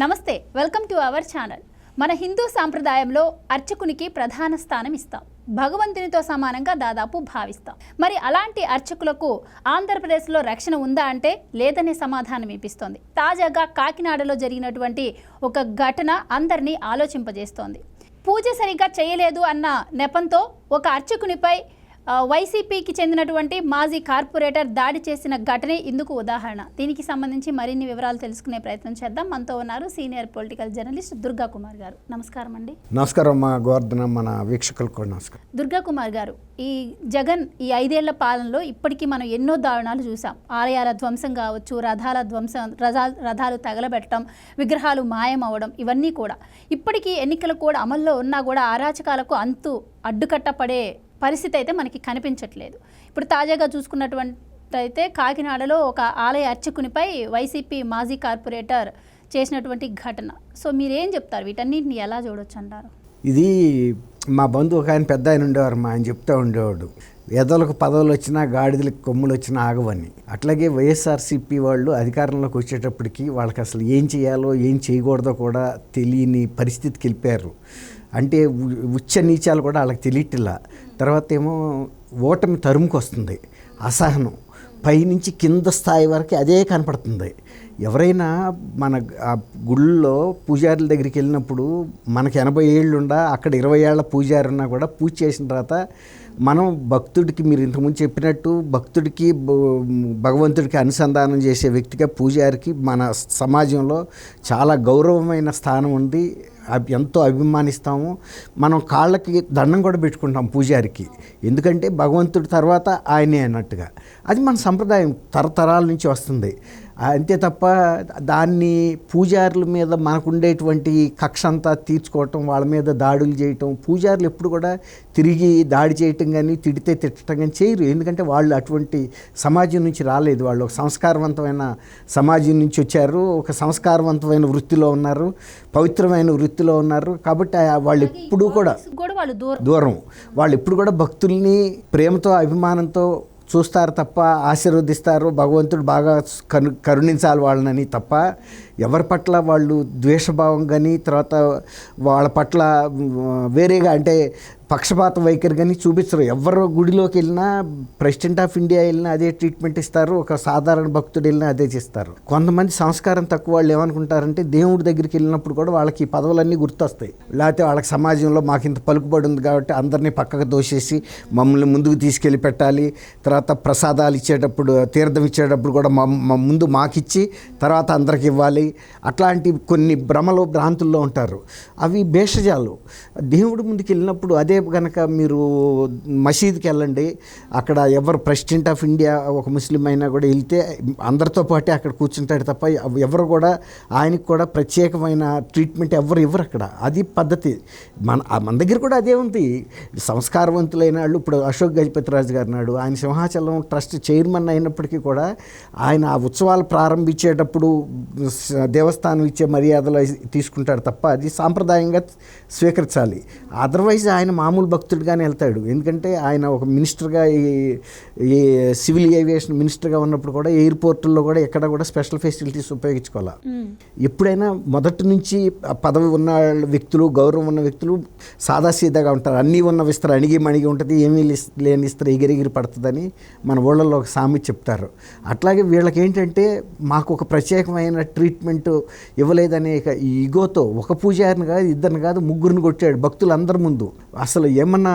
నమస్తే welcome to our channel. మన హిందూ సాంప్రదాయంలో అర్చకునికి ప్రధాన స్థానం ఇస్తాం. భగవంతునితో సమానంగా దాదాపు భావిస్తాం. మరి అలాంటి అర్చకులకు ఆంధ్రప్రదేశ్లో రక్షణ ఉందా అంటే లేదనే సమాధానం ఇప్పిస్తోంది. తాజాగా కాకినాడలో జరిగినటువంటి ఒక ఘటన అందరినీ ఆలోచింపజేస్తోంది. పూజ సరిగ్గా చేయలేదు అన్న నెపంతో ఒక అర్చకునిపై వైసీపీకి చెందినటువంటి మాజీ కార్పొరేటర్ దాడి చేసిన ఘటనే ఇందుకు ఉదాహరణ. దీనికి సంబంధించి మరిన్ని వివరాలు తెలుసుకునే ప్రయత్నం చేద్దాం. మనతో ఉన్నారు senior political journalist Durga Kumar garu. నమస్కారం అండి. నమస్కారం మా గోవర్ధన మన వీక్షకులకు నమస్కారం. దుర్గా కుమార్ గారు ఈ జగన్ ఈ ఐదేళ్ళ పాలనలో ఇప్పటికీ మనం ఎన్నో దారుణాలు చూసాం ఆలయాల ధ్వంసం కావచ్చు రథాల ధ్వంసం రథాలు రథాలు తగలబెట్టడం విగ్రహాలు మాయం అవ్వడం ఇవన్నీ కూడా. ఇప్పటికీ ఎన్నికలు కూడా అమల్లో ఉన్నా కూడా అరాచకాలకు అంతు అడ్డుకట్ట పడే పరిస్థితి అయితే మనకి కనిపించట్లేదు. ఇప్పుడు తాజాగా చూసుకున్నటువంటి అయితే కాకినాడలో ఒక ఆలయ అర్చకునిపై వైసీపీ మాజీ కార్పొరేటర్ చేసినటువంటి ఘటన. సో మీరేం చెప్తారు? వీటన్నిటిని ఎలా చూడొచ్చు అంటారు? ఇది మా బంధువు ఒక ఆయన పెద్ద ఆయన ఉండేవారు మా ఆయన చెప్తూ ఉండేవాడు. ఎదలకు పదవులు వచ్చినా గాడిదలకు కొమ్ములు వచ్చినా ఆగవని. అట్లాగే వైఎస్ఆర్సీపీ వాళ్ళు అధికారంలోకి వచ్చేటప్పటికి వాళ్ళకి అసలు ఏం చేయాలో ఏం చేయకూడదో కూడా తెలియని పరిస్థితికి వెళ్ళిపోయారు. అంటే ఉచ్చ నీచాలు కూడా వాళ్ళకి తెలియట్లా. తర్వాత ఏమో ఓటమి తరుముకు వస్తుంది అసహనం. పైనుంచి కింద స్థాయి వరకు అదే కనపడుతుంది. ఎవరైనా మన ఆ గుళ్ళో పూజారుల దగ్గరికి వెళ్ళినప్పుడు మనకి ఎనభై ఏళ్ళుండా అక్కడ ఇరవై ఏళ్ళ పూజారి ఉన్నా కూడా పూజ చేసిన తర్వాత మనం భక్తుడికి మీరు ఇంతకుముందు చెప్పినట్టు భక్తుడికి భగవంతుడికి అనుసంధానం చేసే వ్యక్తిగా పూజారికి మన సమాజంలో చాలా గౌరవమైన స్థానం ఉంది. ఎంతో అభిమానిస్తాము. మనం కాళ్ళకి దండం కూడా పెట్టుకుంటాం పూజారికి. ఎందుకంటే భగవంతుడి తర్వాత ఆయనే అన్నట్టుగా. అది మన సంప్రదాయం తరతరాల నుంచి వస్తుంది. అంతే తప్ప దాన్ని పూజారుల మీద మనకుండేటువంటి కక్ష అంతా తీర్చుకోవటం వాళ్ళ మీద దాడులు చేయటం పూజారులు ఎప్పుడు కూడా తిరిగి దాడి చేయటం కానీ తిడితే తిట్టడం కానీ చేయరు. ఎందుకంటే వాళ్ళు అటువంటి సమాజం నుంచి రాలేదు. వాళ్ళు ఒక సంస్కారవంతమైన సమాజం నుంచి వచ్చారు. ఒక సంస్కారవంతమైన వృత్తిలో ఉన్నారు. పవిత్రమైన వృత్తిలో ఉన్నారు. కాబట్టి వాళ్ళు ఎప్పుడూ కూడా కూడా వాళ్ళు దూరం. దూరం. వాళ్ళు ఎప్పుడు కూడా భక్తుల్ని ప్రేమతో అభిమానంతో చూస్తారు తప్ప ఆశీర్వదిస్తారు. భగవంతుడు బాగా కను కరుణించాలి వాళ్ళని తప్ప ఎవరి పట్ల వాళ్ళు ద్వేషభావం కానీ తర్వాత వాళ్ళ పట్ల వేరేగా అంటే పక్షపాత వైఖరి కానీ చూపించరు ఎవరు గుడిలోకి వెళ్ళినా ప్రెసిడెంట్ ఆఫ్ ఇండియా వెళ్ళినా అదే ట్రీట్మెంట్ ఇస్తారు. ఒక సాధారణ భక్తుడు వెళ్ళినా అదే చేస్తారు. కొంతమంది సంస్కారం తక్కువ వాళ్ళు ఏమనుకుంటారంటే దేవుడి దగ్గరికి వెళ్ళినప్పుడు కూడా వాళ్ళకి ఈ పదవులన్నీ గుర్తొస్తాయి. లేకపోతే వాళ్ళకి సమాజంలో మాకు ఇంత పలుకుబడి ఉంది కాబట్టి అందరినీ పక్కకు దోసేసి మమ్మల్ని ముందుకు తీసుకెళ్ళి పెట్టాలి. తర్వాత ప్రసాదాలు ఇచ్చేటప్పుడు తీర్థం ఇచ్చేటప్పుడు కూడా మా మా ముందు మాకిచ్చి తర్వాత అందరికి ఇవ్వాలి. అట్లాంటి కొన్ని భ్రమలు భ్రాంతుల్లో ఉంటారు. అవి భేషజాలు. దేవుడి ముందుకు వెళ్ళినప్పుడు అదే కనుక మీరు మసీద్కి వెళ్ళండి అక్కడ ఎవరు ప్రెసిడెంట్ ఆఫ్ ఇండియా ఒక ముస్లిం అయినా కూడా వెళ్తే అందరితో పాటే అక్కడ కూర్చుంటాడు తప్ప ఎవరు కూడా ఆయనకు కూడా ప్రత్యేకమైన ట్రీట్మెంట్ ఎవరు ఇవ్వరు అక్కడ. అది పద్ధతి. మన మన దగ్గర కూడా అదే ఉంది. సంస్కారవంతులైన వాళ్ళు ఇప్పుడు అశోక్ గజపతిరాజు గారు నాడు ఆయన సింహాచలం ట్రస్ట్ చైర్మన్ అయినప్పటికీ కూడా ఆయన ఆ ఉత్సవాలు ప్రారంభించేటప్పుడు దేవస్థానం ఇచ్చే మర్యాదలు తీసుకుంటాడు తప్ప అది సాంప్రదాయంగా స్వీకరించాలి. అదర్వైజ్ ఆయన మామూలు భక్తుడిగానే వెళ్తాడు. ఎందుకంటే ఆయన ఒక మినిస్టర్గా ఈ ఈ సివిల్ ఏవియేషన్ మినిస్టర్గా ఉన్నప్పుడు కూడా ఎయిర్పోర్టుల్లో కూడా ఎక్కడ కూడా స్పెషల్ ఫెసిలిటీస్ ఉపయోగించుకోవాలి. ఎప్పుడైనా మొదటి నుంచి పదవి ఉన్న వ్యక్తులు గౌరవం ఉన్న వ్యక్తులు సాదాసీదాగా ఉంటారు. అన్నీ ఉన్న విస్తర అణిగి మణిగి ఉంటుంది ఏమీ లేని ఇస్తర ఎగిరెగిరి పడుతుందని మన ఊళ్ళల్లో ఒక సామెత చెప్తారు. అట్లాగే వీళ్ళకి ఏంటంటే మాకు ఒక ప్రత్యేకమైన ట్రీట్మెంట్ ఇవ్వలేదనే ఈగోతో ఒక పూజారిని కాదు ఇద్దరిని కాదు ముగ్గురిని కొట్టాడు భక్తులు అందరి ముందు అసలు ఏమన్నా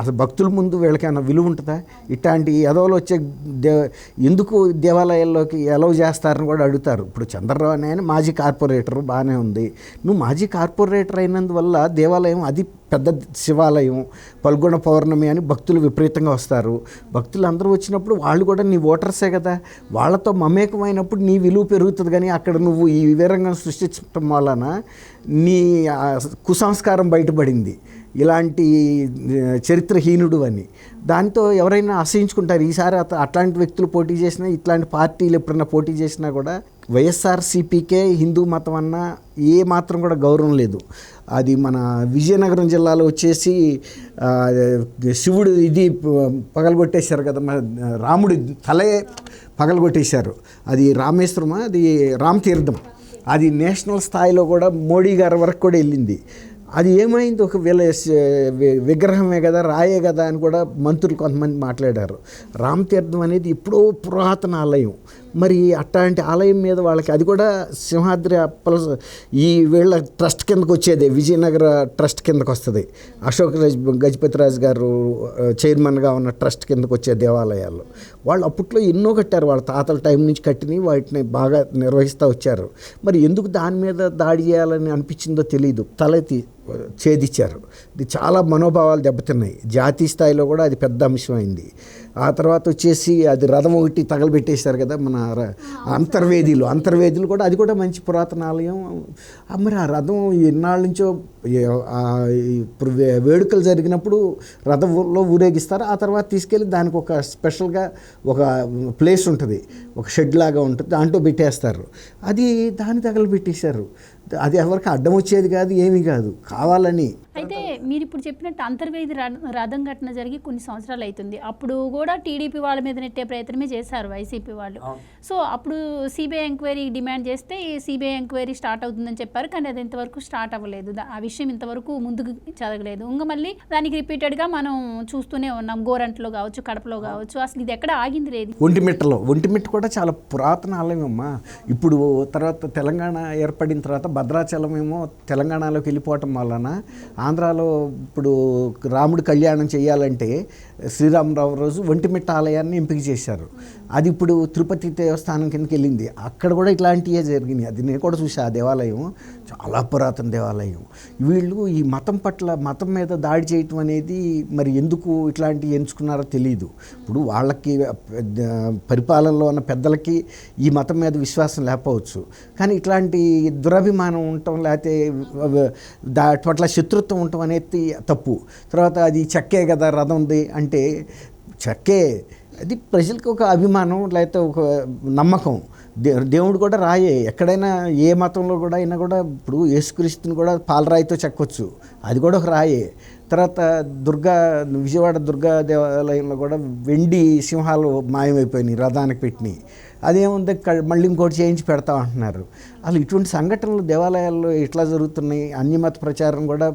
అసలు భక్తుల ముందు వీళ్ళకైనా విలువ ఉంటుందా? ఇట్లాంటి ఎదవలు వచ్చే దే ఎందుకు దేవాలయాల్లోకి ఎలవ్ చేస్తారని కూడా అడుగుతారు. ఇప్పుడు చంద్రరావు అనే మాజీ కార్పొరేటర్ బాగానే ఉంది. నువ్వు మాజీ కార్పొరేటర్ అయినందువల్ల దేవాలయం అది పెద్ద శివాలయం పల్గొన పౌర్ణమి అని భక్తులు విపరీతంగా వస్తారు. భక్తులు అందరూ వచ్చినప్పుడు వాళ్ళు కూడా నీ ఓటర్సే కదా. వాళ్ళతో మమేకమైనప్పుడు నీ విలువ పెరుగుతుంది కానీ అక్కడ నువ్వు ఈ వివరంగా సృష్టించడం వలన నీ కుసంస్కారం బయటపడింది. ఇలాంటి చరిత్రహీనుడు అని. దాంతో ఎవరైనా అసహించుకుంటారు ఈసారి అత అట్లాంటి వ్యక్తులు పోటీ చేసినా ఇట్లాంటి పార్టీలు ఎప్పుడైనా పోటీ చేసినా కూడా వైఎస్ఆర్సీపీకే హిందూ మతం అన్న ఏ మాత్రం కూడా గౌరవం లేదు. అది మన విజయనగరం జిల్లాలో వచ్చేసి శివుడు ఇది పగలగొట్టేశారు కదా రాముడి తలే పగలగొట్టేశారు. అది రామేశ్వరమా? అది రామతీర్థం. అది నేషనల్ స్థాయిలో కూడా మోడీ గారి వరకు కూడా వెళ్ళింది. అది ఏమైంది? ఒక వీళ్ళ విగ్రహమే కదా రాయే కదా అని కూడా మంత్రులు కొంతమంది మాట్లాడారు. రామతీర్థం అనేది ఎప్పుడో పురాతన ఆలయం. మరి అట్లాంటి ఆలయం మీద వాళ్ళకి అది కూడా సింహాద్రి అప్పల ఈ వీళ్ళ ట్రస్ట్ కిందకు వచ్చేది. విజయనగర ట్రస్ట్ కిందకు వస్తుంది. అశోక్ గజపతిరాజు గారు చైర్మన్గా ఉన్న ట్రస్ట్ కిందకు వచ్చే దేవాలయాలు. వాళ్ళు అప్పట్లో ఎన్నో కట్టారు. వాళ్ళ తాతల టైం నుంచి కట్టిని వాటిని బాగా నిర్వహిస్తూ వచ్చారు. మరి ఎందుకు దాని మీద దాడి చేయాలని అనిపించిందో తెలియదు తలెత్తి ఛేదించారు. ఇది చాలా మనోభావాలు దెబ్బతిన్నాయి. జాతీయ స్థాయిలో కూడా అది పెద్ద అంశం అయింది ఆ తర్వాత వచ్చేసి అది రథం ఒకటి తగలబెట్టేశారు కదా మన ర- అంతర్వేదిలు. కూడా అది కూడా మంచి పురాతన ఆలయం. మరి ఆ రథం ఎన్నాళ్ళ నుంచో ఇప్పుడు వే- వేడుకలు జరిగినప్పుడు రథంలో ఊరేగిస్తారు. ఆ తర్వాత తీసుకెళ్ళి దానికి ఒక స్పెషల్గా ఒక ప్లేస్ ఉంటుంది. ఒక షెడ్ లాగా ఉంటుంది. దాంట్లో పెట్టేస్తారు. అది దాన్ని తగలబెట్టేశారు. అది ఎవరికి అడ్డం వచ్చేది కాదు ఏమీ కాదు. కావాలని అయితే మీరు ఇప్పుడు చెప్పినట్టు అంతర్వేది రథం ఘటన జరిగి కొన్ని సంవత్సరాలు అవుతుంది అప్పుడు కూడా టీడీపీ వాళ్ళ మీద నెట్టే ప్రయత్నమే చేశారు వైసీపీ వాళ్ళు. సో అప్పుడు సిబిఐ ఎంక్వైరీ డిమాండ్ చేస్తే సిబిఐ ఎంక్వైరీ స్టార్ట్ అవుతుందని చెప్పారు. కానీ అది ఇంతవరకు స్టార్ట్ అవ్వలేదు. ఆ విషయం ఇంతవరకు ముందుకు చదవలేదు ఇంకా మళ్ళీ దానికి రిపీటెడ్గా మనం చూస్తూనే ఉన్నాం. గోరంట్లో కావచ్చు కడపలో కావచ్చు. అసలు ఇది ఎక్కడ ఆగింది లేదు. ఒంటిమిట్టలో ఒంటిమిట్ట కూడా చాలా పురాతన ఆలయం అమ్మా. ఇప్పుడు తర్వాత తెలంగాణ ఏర్పడిన తర్వాత భద్రాచలం ఏమో తెలంగాణలోకి వెళ్ళిపోవటం వలన ఆంధ్రాలో ఇప్పుడు రాముడి కళ్యాణం చేయాలంటే శ్రీరామరావు రోజు ఒంటిమిట్ట ఆలయాన్ని ఎంపిక చేశారు. అది ఇప్పుడు తిరుపతి దేవస్థానం కిందకి వెళ్ళింది. అక్కడ కూడా ఇట్లాంటివే జరిగినాయి. అది నేను కూడా చూసా ఆ దేవాలయం. చాలా పురాతన దేవాలయం. వీళ్ళు ఈ మతం పట్ల మతం మీద దాడి చేయటం అనేది మరి ఎందుకు ఇట్లాంటివి ఎంచుకున్నారో తెలియదు ఇప్పుడు వాళ్ళకి పరిపాలనలో ఉన్న పెద్దలకి ఈ మతం మీద విశ్వాసం లేకపోవచ్చు. కానీ ఇట్లాంటి దురభిమానం ఉండటం లేకపోతే దా పట్ల శత్రుత్వం ఉండటం అనేది తప్పు. తర్వాత అది చెక్కే కదా రథం ఉంది అంటే చెక్కే. అది ప్రజలకు ఒక అభిమానం లేకపోతే ఒక నమ్మకం. దేవుడు కూడా రాయే. ఎక్కడైనా ఏ మతంలో కూడా అయినా కూడా ఇప్పుడు యేసుక్రీస్తుని కూడా పాలరాయితో చెక్కొచ్చు. అది కూడా ఒక రాయే. తర్వాత దుర్గా విజయవాడ దుర్గా దేవాలయంలో కూడా వెండి సింహాలు మాయమైపోయినాయి రథానికి పెట్టినాయి అదేముంది మళ్ళీ ఇంకోటి చేయించి పెడతా అంటున్నారు. అసలు ఇటువంటి సంఘటనలు దేవాలయాల్లో ఇట్లా జరుగుతున్నాయి? అన్యమత ప్రచారం కూడా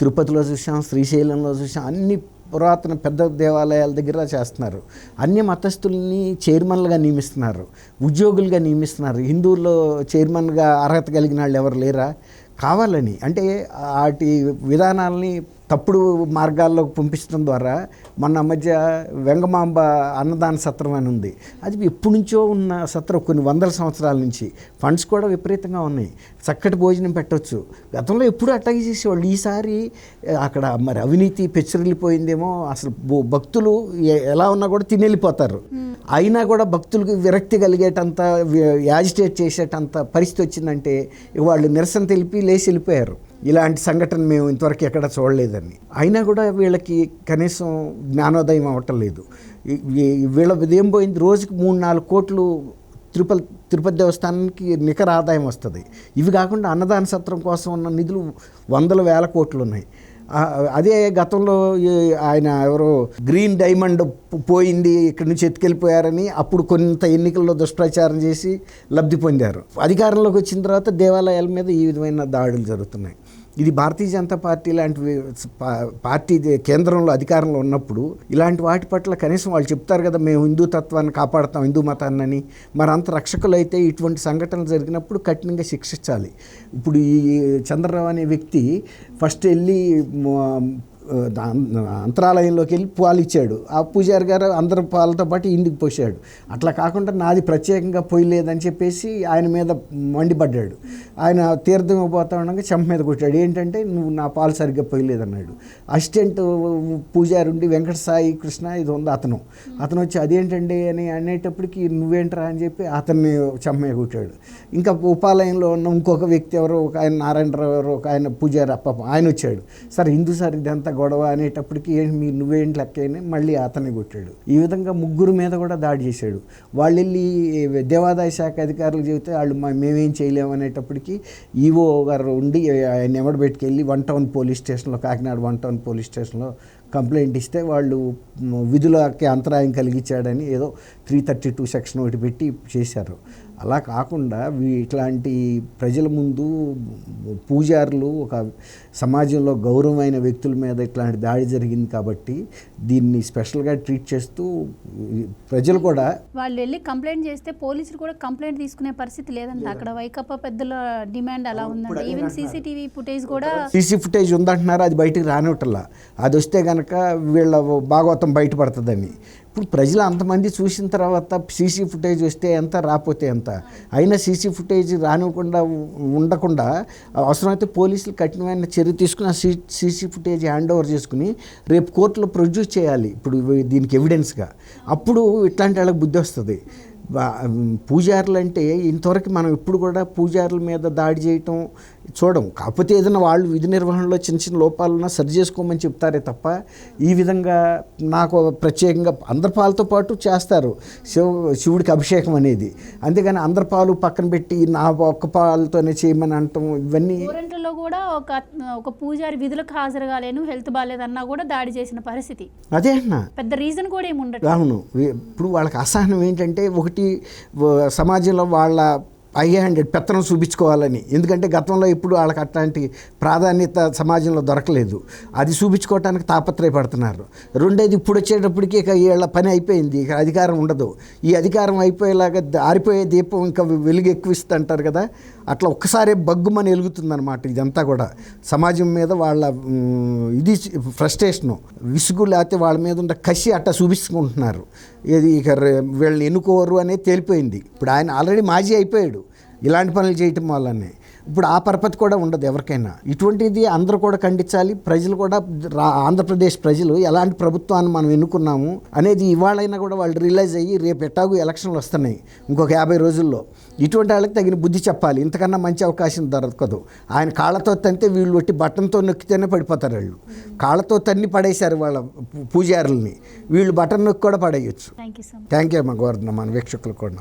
తిరుపతిలో చూసాం శ్రీశైలంలో చూసాం అన్ని పురాతన పెద్ద దేవాలయాల దగ్గర చేస్తున్నారు. అన్ని మతస్థుల్ని చైర్మన్లుగా నియమిస్తున్నారు. ఉద్యోగులుగా నియమిస్తున్నారు. హిందువుల్లో చైర్మన్గా అర్హత కలిగిన వాళ్ళు ఎవరు లేరా? కావాలని. అంటే వాటి విధానాలని తప్పుడు మార్గాల్లోకి పంపించడం ద్వారా మొన్న మధ్య వెంగమాంబ అన్నదాన సత్రం అని ఉంది. అది ఎప్పటి నుంచో ఉన్న సత్రం కొన్ని వందల సంవత్సరాల నుంచి. ఫండ్స్ కూడా విపరీతంగా ఉన్నాయి. చక్కటి భోజనం పెట్టవచ్చు గతంలో ఎప్పుడు అట్లాగే చేసేవాళ్ళు. ఈసారి అక్కడ మరి అవినీతి పెచ్చరిల్లిపోయిందేమో అసలు భక్తులు ఎలా ఉన్నా కూడా తినెళ్ళిపోతారు. అయినా కూడా భక్తులకు విరక్తి కలిగేటంత యాజిటేట్ చేసేటంత పరిస్థితి వచ్చిందంటే వాళ్ళు నిరసన తెలిపి లేచి వెళ్ళిపోయారు. ఇలాంటి సంఘటన మేము ఇంతవరకు ఎక్కడ చూడలేదని అయినా కూడా వీళ్ళకి కనీసం జ్ఞానోదయం అవ్వటం లేదు. వీళ్ళ ఏం పోయింది రోజుకి మూడు నాలుగు కోట్లు తిరుపతి తిరుపతి దేవస్థానానికి నికర ఆదాయం వస్తుంది. ఇవి కాకుండా అన్నదాన సత్రం కోసం ఉన్న నిధులు వందల వేల కోట్లు ఉన్నాయి. అదే గతంలో ఆయన ఎవరో గ్రీన్ డైమండ్ పోయింది ఇక్కడి నుంచి ఎత్తుకెళ్ళిపోయారని అప్పుడు కొంత ఎన్నికల్లో దుష్ప్రచారం చేసి లబ్ధి పొందారు. అధికారంలోకి వచ్చిన తర్వాత దేవాలయాల మీద ఈ విధమైన దాడులు జరుగుతున్నాయి. ఇది భారతీయ జనతా పార్టీ లాంటివి పార్టీ కేంద్రంలో అధికారంలో ఉన్నప్పుడు ఇలాంటి వాటి పట్ల కనీసం వాళ్ళు చెప్తారు కదా మేము హిందూ తత్వాన్ని కాపాడుతాం హిందూ మతాన్ని మరి అంత రక్షకులు అయితే ఇటువంటి సంఘటనలు జరిగినప్పుడు కఠినంగా శిక్షించాలి. ఇప్పుడు ఈ చంద్రరావు అనే వ్యక్తి ఫస్ట్ వెళ్ళి అంతరాలయంలోకి వెళ్ళి పాలు ఇచ్చాడు. ఆ పూజారి గారు అందరి పాలతో పాటు ఇంటికి పోసాడు అట్లా కాకుండా నాది ప్రత్యేకంగా పోయలేదని చెప్పేసి ఆయన మీద మండిపడ్డాడు. ఆయన తీర్థం పోతా ఉండగా చెంప మీద కొట్టాడు. ఏంటంటే నువ్వు నా పాలు సరిగ్గా పోయలేదన్నాడు అసిస్టెంట్ పూజారి ఉండి వెంకట సాయి కృష్ణ ఇది ఉంది అతను. అతను వచ్చి అదేంటండి? అని అనేటప్పటికి నువ్వేంట్రా? అని చెప్పి అతన్ని చెంప మీద కొట్టాడు. ఇంకా ఉపాలయంలో ఉన్న ఇంకొక వ్యక్తి ఎవరో ఒక ఆయన నారాయణరావు ఎవరో ఒక ఆయన పూజారి అప్ప ఆయన వచ్చాడు. సరే హిందూ సార్ ఇదంతా గొడవ అనేటప్పటికి మీ నువ్వేంటి లెక్క అని మళ్ళీ అతన్ని కొట్టాడు. ఈ విధంగా ముగ్గురు మీద కూడా దాడి చేశాడు. వాళ్ళు వెళ్ళి దేవాదాయ శాఖ అధికారులు చెబితే వాళ్ళు మేమేం చేయలేము అనేటప్పటికి ఈవో గారు ఉండి ఆయన ఎవడబెట్టుకెళ్ళి వన్ టౌన్ పోలీస్ స్టేషన్లో కాకినాడ వన్ టౌన్ పోలీస్ స్టేషన్లో కంప్లైంట్ ఇస్తే వాళ్ళు విధులకి అంతరాయం కలిగించాడని ఏదో త్రీ థర్టీ టూ సెక్షన్ ఒకటి పెట్టి చేశారు. అలా కాకుండా ఇట్లాంటి ప్రజల ముందు పూజారులు ఒక సమాజంలో గౌరవమైన వ్యక్తుల మీద ఇట్లాంటి దాడి జరిగింది కాబట్టి దీన్ని స్పెషల్గా ట్రీట్ చేస్తూ ప్రజలు కూడా వాళ్ళు వెళ్ళి కంప్లైంట్ చేస్తే పోలీసులు కూడా కంప్లైంట్ తీసుకునే పరిస్థితి లేదంట. అక్కడ వైకప్ప పెద్దల డిమాండ్ అలా ఉందంట. ఈవెన్ సీసీటీవీ ఫుటేజ్ కూడా సీసీ ఫుటేజ్ ఉందంటున్నారు అది బయటికి రానివ్వటల్లా అది వస్తే కనుక వీళ్ళ భాగవతం బయటపడుతుందని. ఇప్పుడు ప్రజలు అంతమంది చూసిన తర్వాత సీసీ ఫుటేజ్ వస్తే ఎంత రాకపోతే ఎంత? అయినా సీసీ ఫుటేజ్ రానివ్వకుండా ఉండకుండా అవసరమైతే పోలీసులు కఠినమైన చర్య తీసుకుని ఆ C CC footage hand over చేసుకుని రేపు కోర్టులో ప్రొడ్యూస్ చేయాలి. ఇప్పుడు దీనికి ఎవిడెన్స్గా. అప్పుడు ఇట్లాంటి వాళ్ళకి బుద్ధి వస్తుంది. పూజారులు అంటే ఇంతవరకు మనం ఎప్పుడు కూడా పూజారుల మీద దాడి చేయటం చూడం. కాకపోతే ఏదైనా వాళ్ళు విధి నిర్వహణలో చిన్న చిన్న లోపాలున్నా సరి చేసుకోమని చెప్తారే తప్ప ఈ విధంగా నాకు ప్రత్యేకంగా అందరి పాలతో పాటు చేస్తారు. శివ శివుడికి అభిషేకం అనేది. అంతేగాని అందరి పాలు పక్కన పెట్టి నా ఒక్క పాలతోనే చేయమని అంటాం ఇవన్నీ కూడా ఒక ఒక పూజారి విధులకు హాజరు కాలేను హెల్త్ బాగాలేదన్నా కూడా దాడి చేసిన పరిస్థితి. అదే అన్నా. పెద్ద రీజన్ కూడా ఏమి ఉండదు అవును. ఇప్పుడు వాళ్ళకి అసహనం ఏంటంటే ఒకటి సొసైటీ సమాజంలో వాళ్ళ హై హ్యాండెడ్ పెత్తనం చూపించుకోవాలని. ఎందుకంటే గతంలో ఇప్పుడు వాళ్ళకి అట్లాంటి ప్రాధాన్యత సమాజంలో దొరకలేదు. అది చూపించుకోవటానికి తాపత్రయపడుతున్నారు. రెండేది ఇప్పుడు వచ్చేటప్పటికి ఇక వీళ్ళ పని అయిపోయింది. ఇక అధికారం ఉండదు. ఈ అధికారం అయిపోయేలాగా ఆరిపోయే దీపం ఇంకా వెలుగు ఎక్కువిస్తుంది అంటారు కదా? అట్లా ఒక్కసారే బగ్గుమని వెలుగుతుందన్నమాట ఇదంతా కూడా. సమాజం మీద వాళ్ళ ఇది ఫ్రస్ట్రేషను. విసుగు లేకపోతే వాళ్ళ మీద ఉన్న కసి అట్ట చూపించుకుంటున్నారు. ఇది ఇక వీళ్ళని ఎన్నుకోరు అనేది తేలిపోయింది. ఇప్పుడు ఆయన ఆల్రెడీ మాజీ అయిపోయాడు. ఇలాంటి పనులు చేయటం వల్లనే. ఇప్పుడు ఆ పరపతి కూడా ఉండదు ఎవరికైనా. ఇటువంటిది అందరూ కూడా ఖండించాలి. ప్రజలు కూడా రా ఆంధ్రప్రదేశ్ ప్రజలు ఎలాంటి ప్రభుత్వాన్ని మనం ఎన్నుకున్నాము అనేది ఇవాళైనా కూడా వాళ్ళు రియలైజ్ అయ్యి రేపు ఎట్టాగు ఎలక్షన్లు వస్తున్నాయి ఇంకొక యాభై రోజుల్లో. ఇటువంటి వాళ్ళకి తగిన బుద్ధి చెప్పాలి. ఇంతకన్నా మంచి అవకాశం దొరకదు. ఆయన కాళ్ళతో తంతే వీళ్ళు ఒట్టి బటన్తో నొక్కితేనే పడిపోతారు వాళ్ళు. కాళ్ళతో తన్ని పడేశారు వాళ్ళ పూజారుల్ని. వీళ్ళు బటన్ నొక్కి కూడా పడేయచ్చు. థ్యాంక్ యూ అమ్మ గోవర్ధన. మన వీక్షకులు కూడా